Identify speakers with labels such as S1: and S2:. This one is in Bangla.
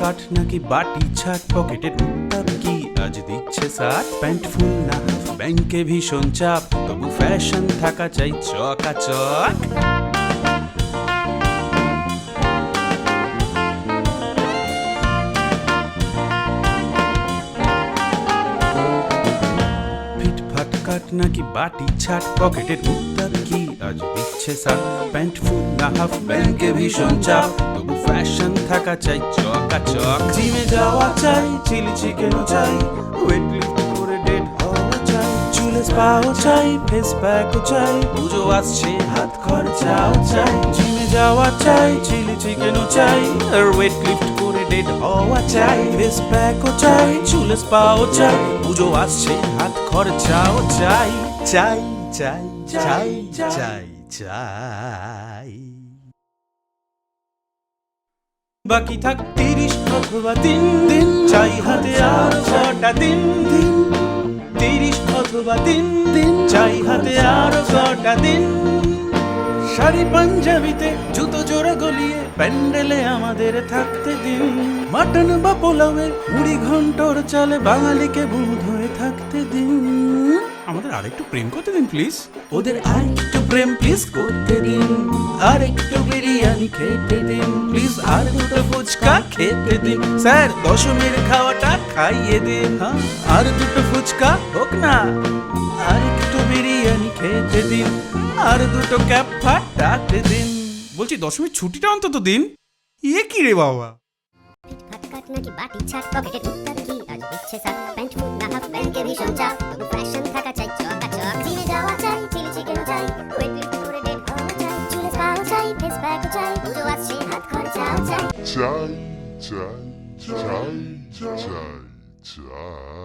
S1: কাট নাকি বাটি ছাট? পকেটের উত্তাপ কি আজ দিচ্ছে সাত? প্যান্ট ফুল না, ব্যাংকে ভীষণ চাপ, তবু ফ্যাশন থাকা চাই ফিটফাট কাট নাকি বাটি ছাট? পকেটের উত্তাপ কি আজ দিচ্ছে সাত। প্যান্ট ফুল না হাফ, ব্যাংকে ভীষণ চাপ। তবু ফ্যাশন থাকা চাই, চকাচক। জিমে যাওয়া চাই, চিলি চিকেনও চাই। ওয়েট লিফট করে ডেট হওয়া চাই। চুলে স্পাও চাই ফেস প্যাকও চাই। পুজো আসছে, হাত খরচাও চাই। জিমে যাওয়া চাই, চিলি চিকেনও চাই। আর ওয়েট লিফট করে ডেট হওয়া চাই। ফেস প্যাকও চাই, চুলে স্পাও চাই। পুজো আসছে, হাত খরচাও চাই। চাই। চাই চাই চাই চাই। বাকি থাক তিরিশ অথবা তিন দিন, চাই হাতে আর কটা দিন দিন। তিরিশ অথবা তিন দিন, চাই হাতে আর কটা দিন। শাড়ি পাঞ্জাবিতে জুতো জোড়া গলিয়ে প্যান্ডেলে আমাদের থাকতে দিন। মাটন বা পোলাওয়ে মুড়ি ঘন্টর চালে বাঙালিকে বুধ হয়ে থাকতে দিন। আমাদের আরেকটু প্রেম করতে দিন প্লিজ ওদের আরেকটু প্রেম প্লিজ করতে দিন। আরেকটু বিরিয়ানি খেতে দিন প্লিজ আর দুটো ফুচকা খেতে দিন। স্যার দশমীর খাওয়াটা খাইয়ে দিন হ্যাঁ? আর দুটো ফুচকা হোক না। আর একটু বিরিয়ানি খেতে দিন আর দুটো ক্যাপ ফাটাতে দিন। বলছি দশমীর ছুটিটা অন্তত দিন। ইয়ে কি রে বাবা?
S2: কাট নাকি বাটি ছাট পকেটের উত্তাপ কি? আজ দিচ্ছে সাত প্যান্ট ফুল না হাফ ব্যাংকে ভীষণ চাপ। তবু ফ্যাশন থাকা চাই চকাচক জিমে যাওয়া চাই চিলি চিকেন চাই ওয়েট লিফট করে ডেট হওয়া চাই চুলে স্পাও চাই ফেস প্যাকও চাই পুজো আসছে হাত খরচাও চাই
S3: chai, chai, chai, chai, chai.